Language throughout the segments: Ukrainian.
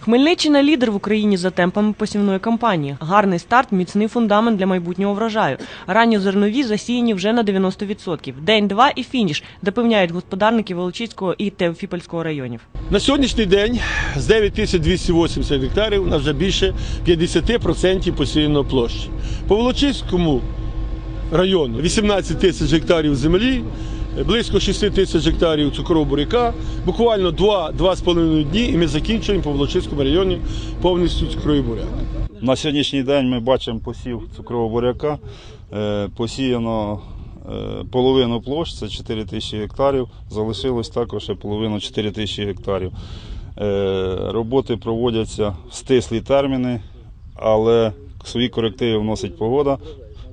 Хмельниччина лідер в Україні за темпами посівної кампанії. Гарний старт, міцний фундамент для майбутнього врожаю. Ранньозернові засіяні вже на 90%. День-два і фініш, запевняють господарники Волочиського і Теофіпольського районів. На сьогоднішній день з 9280 гектарів у нас вже більше 50% посіяно площі. По Волочиському району 18 тисяч гектарів землі, близько 6 тисяч гектарів цукрового буряка. Буквально 2-2,5 дні і ми закінчуємо по Волочиському районі повністю цукровий буряк. На сьогоднішній день ми бачимо посів цукрового буряка. Е, Посіяно е, половину площ, це 4 тисячі гектарів. Залишилось також ще половину 4 тисячі гектарів. Е, Роботи проводяться в стислі терміни, але свої корективи вносить погода.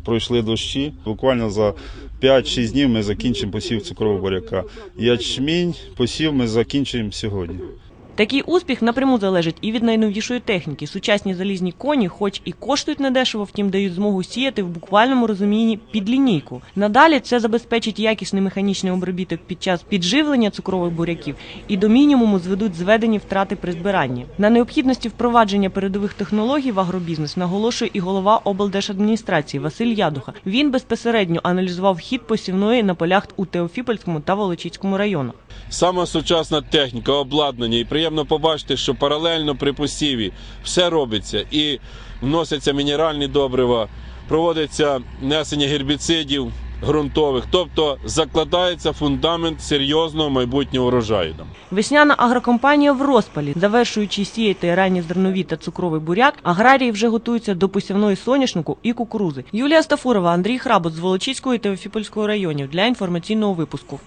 Пройшли дощі. Буквально за 5-6 днів ми закінчимо посів цукрового буряка. Ячмінь посів ми закінчуємо сьогодні. Такий успіх напряму залежить і від найновішої техніки. Сучасні залізні коні, хоч і коштують недешево, втім дають змогу сіяти в буквальному розумінні під лінійку. Надалі це забезпечить якісний механічний обробіток під час підживлення цукрових буряків і до мінімуму зведуть зведені втрати при збиранні. На необхідності впровадження передових технологій в агробізнес наголошує і голова облдержадміністрації Василь Ядуха. Він безпосередньо аналізував хід посівної на полях у Теофіпольському та Волочиському районах. Сама сучасна техніка, обладнання, і приємно побачити, що паралельно при посіві все робиться і вносяться мінеральні добрива, проводиться внесення гербіцидів ґрунтових, тобто закладається фундамент серйозного майбутнього урожаю. Весняна агрокомпанія в розпалі, завершуючи сіяти ранні зернові та цукровий буряк, аграрії вже готуються до посівної соняшнику і кукурузи. Юлія Стафурова, Андрій Хработ з Волочиського і Теофіпольського районів для інформаційного випуску.